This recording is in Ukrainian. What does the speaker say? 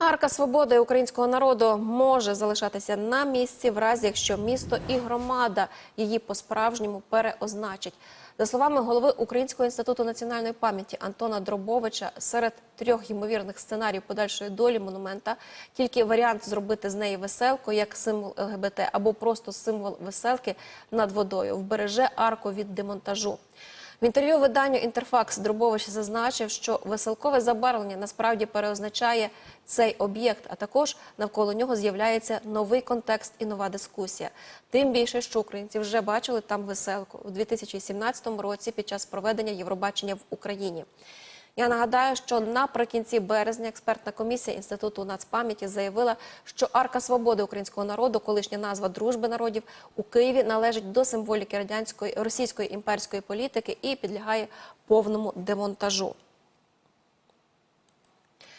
Арка свободи українського народу може залишатися на місці, в разі якщо місто і громада її по-справжньому переозначить. За словами голови Українського інституту національної пам'яті Антона Дробовича, серед трьох ймовірних сценаріїв подальшої долі монумента тільки варіант зробити з неї веселку як символ ЛГБТ або просто символ веселки над водою вбереже арку від демонтажу. В інтерв'ю виданню Інтерфакс Дробович зазначив, що веселкове забарвлення насправді переозначає цей об'єкт, а також навколо нього з'являється новий контекст і нова дискусія. Тим більше, що українці вже бачили там веселку у 2017 році під час проведення Євробачення в Україні. Я нагадаю, що наприкінці березня експертна комісія інституту нацпам'яті заявила, що арка свободи українського народу, колишня назва дружби народів у Києві, належить до символіки радянської російської імперської політики і підлягає повному демонтажу.